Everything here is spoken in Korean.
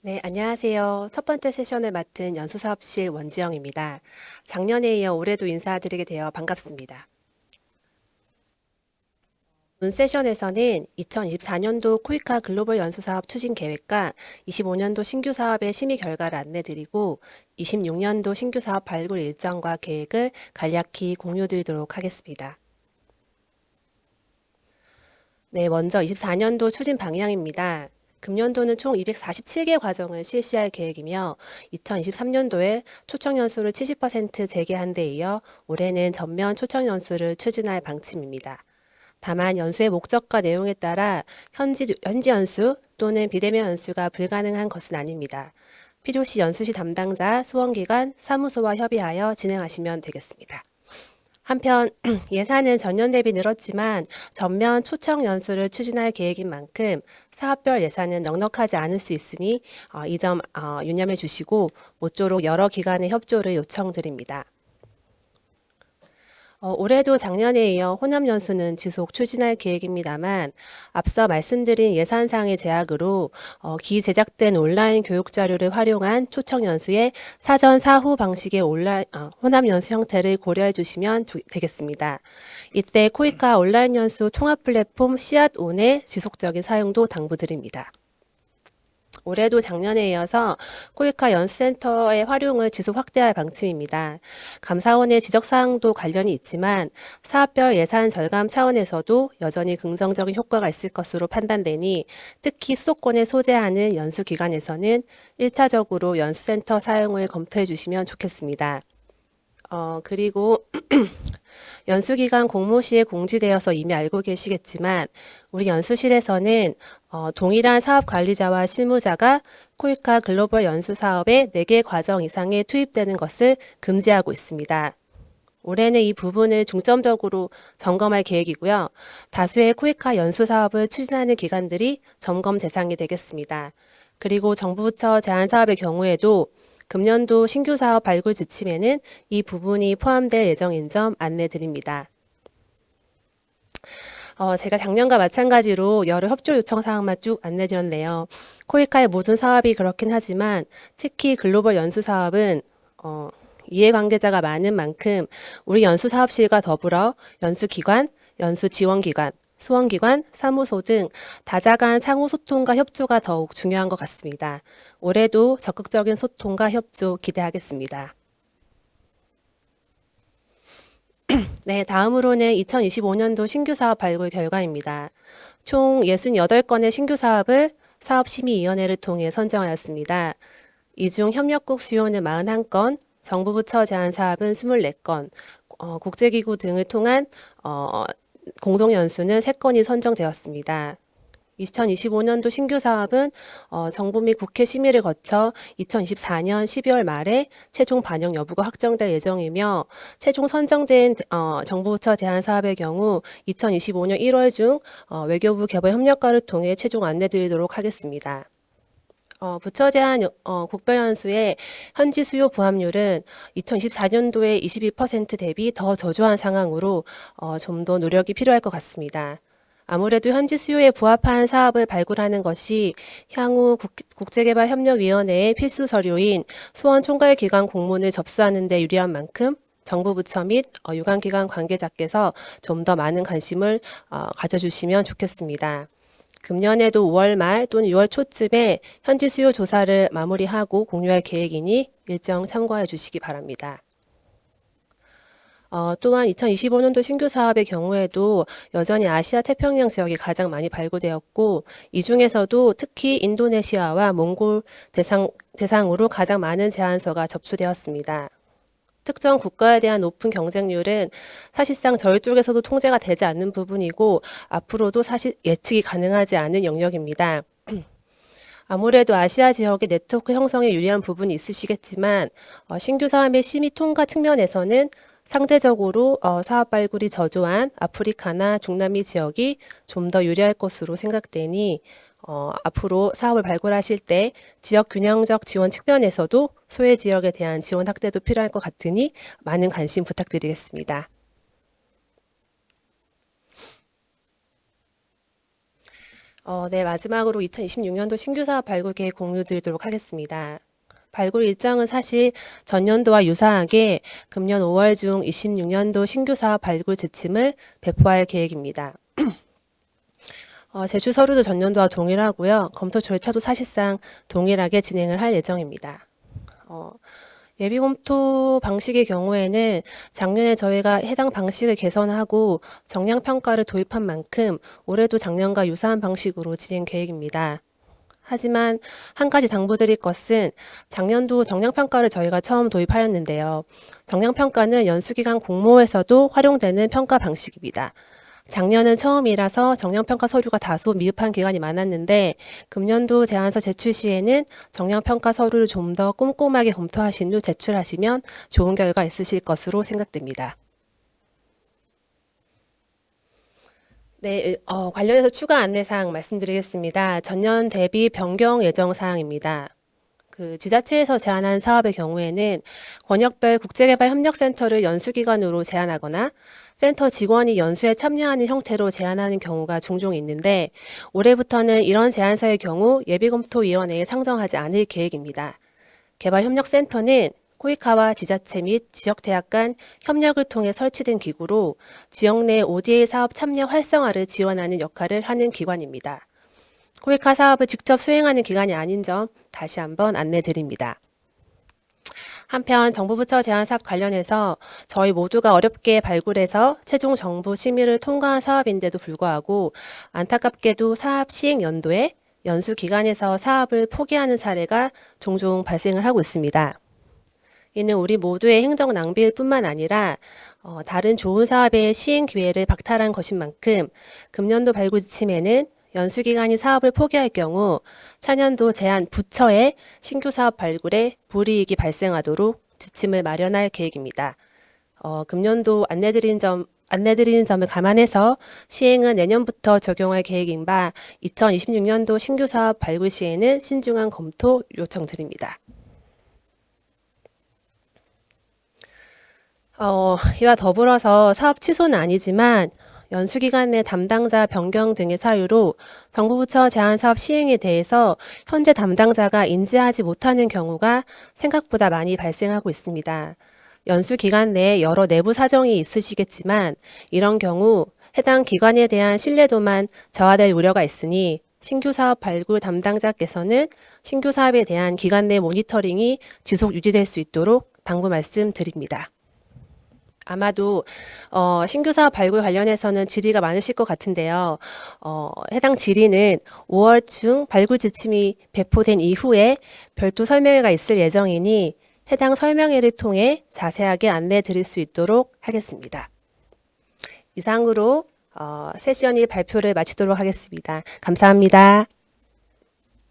네, 안녕하세요. 첫 번째 세션을 맡은 연수사업실 원지영입니다. 작년에 이어 올해도 인사드리게 되어 반갑습니다. 본 세션에서는 2024년도 코이카 글로벌 연수사업 추진 계획과 25년도 신규 사업의 심의 결과를 안내드리고 26년도 신규 사업 발굴 일정과 계획을 간략히 공유드리도록 하겠습니다. 네, 먼저 24년도 추진 방향입니다. 금년도는 총 247개 과정을 실시할 계획이며 2023년도에 초청 연수를 70% 재개한 데 이어 올해는 전면 초청 연수를 추진할 방침입니다. 다만 연수의 목적과 내용에 따라 현지, 현지 연수 또는 비대면 연수가 불가능한 것은 아닙니다. 필요시 연수시 담당자, 수원기관, 사무소와 협의하여 진행하시면 되겠습니다. 한편 예산은 전년 대비 늘었지만 전면 초청 연수를 추진할 계획인 만큼 사업별 예산은 넉넉하지 않을 수 있으니 어, 이점 어, 유념해 주시고 모쪼록 여러 기관의 협조를 요청드립니다. 어, 올해도 작년에 이어 호남 연수는 지속 추진할 계획입니다만 앞서 말씀드린 예산상의 제약으로 어, 기 제작된 온라인 교육 자료를 활용한 초청 연수의 사전 사후 방식의 온라인 어, 호남 연수 형태를 고려해 주시면 조- 되겠습니다. 이때 코이카 온라인 연수 통합 플랫폼 씨앗온의 지속적인 사용도 당부드립니다. 올해도 작년에 이어서 코이카 연수센터의 활용을 지속 확대할 방침입니다. 감사원의 지적사항도 관련이 있지만 사업별 예산 절감 차원에서도 여전히 긍정적인 효과가 있을 것으로 판단되니 특히 수도권에 소재하는 연수기관에서는 1차적으로 연수센터 사용을 검토해 주시면 좋겠습니다. 어, 그리고 연수기간 공모 시에 공지되어서 이미 알고 계시겠지만 우리 연수실에서는 어, 동일한 사업 관리자와 실무자가 코이카 글로벌 연수 사업의 4개 과정 이상에 투입되는 것을 금지하고 있습니다. 올해는 이 부분을 중점적으로 점검할 계획이고요. 다수의 코이카 연수 사업을 추진하는 기관들이 점검 대상이 되겠습니다. 그리고 정부 부처 제한 사업의 경우에도 금년도 신규 사업 발굴 지침에는 이 부분이 포함될 예정인 점 안내드립니다. 어, 제가 작년과 마찬가지로 여러 협조 요청 사항만 쭉 안내드렸네요. 코이카의 모든 사업이 그렇긴 하지만 특히 글로벌 연수 사업은 어, 이해관계자가 많은 만큼 우리 연수 사업실과 더불어 연수 기관, 연수 지원 기관, 수원기관, 사무소 등 다자간 상호소통과 협조가 더욱 중요한 것 같습니다. 올해도 적극적인 소통과 협조 기대하겠습니다. 네, 다음으로는 2025년도 신규 사업 발굴 결과입니다. 총 68건의 신규 사업을 사업심의위원회를 통해 선정하였습니다. 이 중 협력국 수요는 41건, 정부 부처 제한 사업은 24건, 어, 국제기구 등을 통한 어, 공동 연수는 3건이 선정되었습니다. 2025년도 신규 사업은 어, 정부 및 국회 심의를 거쳐 2024년 12월 말에 최종 반영 여부가 확정될 예정이며 최종 선정된 어, 정부 부처 대안 사업의 경우 2025년 1월 중 어, 외교부 개발 협력과를 통해 최종 안내드리도록 하겠습니다. 어, 부처 제한 어, 국별 연수의 현지 수요 부합률은 2024년도에 22% 대비 더 저조한 상황으로 어, 좀 더 노력이 필요할 것 같습니다. 아무래도 현지 수요에 부합한 사업을 발굴하는 것이 향후 국, 국제개발협력위원회의 필수 서류인 수원 총괄 기관 공문을 접수하는 데 유리한 만큼 정부 부처 및 어, 유관기관 관계자께서 좀 더 많은 관심을 어, 가져주시면 좋겠습니다. 금년에도 5월 말 또는 6월 초쯤에 현지 수요 조사를 마무리하고 공유할 계획이니 일정 참고해 주시기 바랍니다. 어, 또한 2025년도 신규 사업의 경우에도 여전히 아시아 태평양 지역이 가장 많이 발굴되었고 이 중에서도 특히 인도네시아와 몽골 대상, 대상으로 가장 많은 제안서가 접수되었습니다. 특정 국가에 대한 높은 경쟁률은 사실상 저희 쪽에서도 통제가 되지 않는 부분이고 앞으로도 사실 예측이 가능하지 않은 영역입니다. 아무래도 아시아 지역의 네트워크 형성에 유리한 부분이 있으시겠지만 어, 신규 사업의 심의 통과 측면에서는 상대적으로 어, 사업 발굴이 저조한 아프리카나 중남미 지역이 좀 더 유리할 것으로 생각되니 어, 앞으로 사업을 발굴하실 때 지역 균형적 지원 측면에서도 소외 지역에 대한 지원 확대도 필요할 것 같으니 많은 관심 부탁드리겠습니다. 어, 네, 마지막으로 2026년도 신규 사업 발굴 계획 공유 드리도록 하겠습니다. 발굴 일정은 사실 전년도와 유사하게 금년 5월 중 26년도 신규 사업 발굴 지침을 배포할 계획입니다. 어, 제출 서류도 전년도와 동일하고요. 검토 절차도 사실상 동일하게 진행을 할 예정입니다. 어, 예비 검토 방식의 경우에는 작년에 저희가 해당 방식을 개선하고 정량 평가를 도입한 만큼 올해도 작년과 유사한 방식으로 진행 계획입니다. 하지만 한 가지 당부드릴 것은 작년도 정량 평가를 저희가 처음 도입하였는데요. 정량 평가는 연수기간 공모에서도 활용되는 평가 방식입니다. 작년은 처음이라서 정량평가 서류가 다소 미흡한 기간이 많았는데 금년도 제안서 제출 시에는 정량평가 서류를 좀 더 꼼꼼하게 검토하신 후 제출하시면 좋은 결과 있으실 것으로 생각됩니다. 네, 어, 관련해서 추가 안내사항 말씀드리겠습니다. 전년 대비 변경 예정 사항입니다. 그 지자체에서 제안한 사업의 경우에는 권역별 국제개발협력센터를 연수기관으로 제안하거나 센터 직원이 연수에 참여하는 형태로 제안하는 경우가 종종 있는데 올해부터는 이런 제안서의 경우 예비검토위원회에 상정하지 않을 계획입니다. 개발협력센터는 코이카와 지자체 및 지역 대학 간 협력을 통해 설치된 기구로 지역 내 ODA 사업 참여 활성화를 지원하는 역할을 하는 기관입니다. 코이카 사업을 직접 수행하는 기관이 아닌 점 다시 한번 안내 드립니다. 한편 정부 부처 제안 사업 관련해서 저희 모두가 어렵게 발굴해서 최종 정부 심의를 통과한 사업인데도 불구하고 안타깝게도 사업 시행 연도에 연수 기간에서 사업을 포기하는 사례가 종종 발생을 하고 있습니다. 이는 우리 모두의 행정 낭비일 뿐만 아니라 어, 다른 좋은 사업의 시행 기회를 박탈한 것인 만큼 금년도 발굴 지침에는 연수기간이 사업을 포기할 경우 차년도 제한 부처의 신규 사업 발굴에 불이익이 발생하도록 지침을 마련할 계획입니다. 어, 금년도 안내드린 점 안내드리는 점을 감안해서 시행은 내년부터 적용할 계획인 바 2026년도 신규 사업 발굴 시에는 신중한 검토 요청드립니다. 어, 이와 더불어서 사업 취소는 아니지만 연수기간 내 담당자 변경 등의 사유로 정부 부처 제한 사업 시행에 대해서 현재 담당자가 인지하지 못하는 경우가 생각보다 많이 발생하고 있습니다. 연수 기간 내에 여러 내부 사정이 있으시겠지만 이런 경우 해당 기관에 대한 신뢰도만 저하될 우려가 있으니 신규 사업 발굴 담당자께서는 신규 사업에 대한 기관 내 모니터링이 지속 유지될 수 있도록 당부 말씀드립니다. 아마도 어, 신규 사업 발굴 관련해서는 질의가 많으실 것 같은데요. 어, 해당 질의는 5월 중 발굴 지침이 배포된 이후에 별도 설명회가 있을 예정이니 해당 설명회를 통해 자세하게 안내 드릴 수 있도록 하겠습니다. 이상으로 어, 세션 1 발표를 마치도록 하겠습니다. 감사합니다.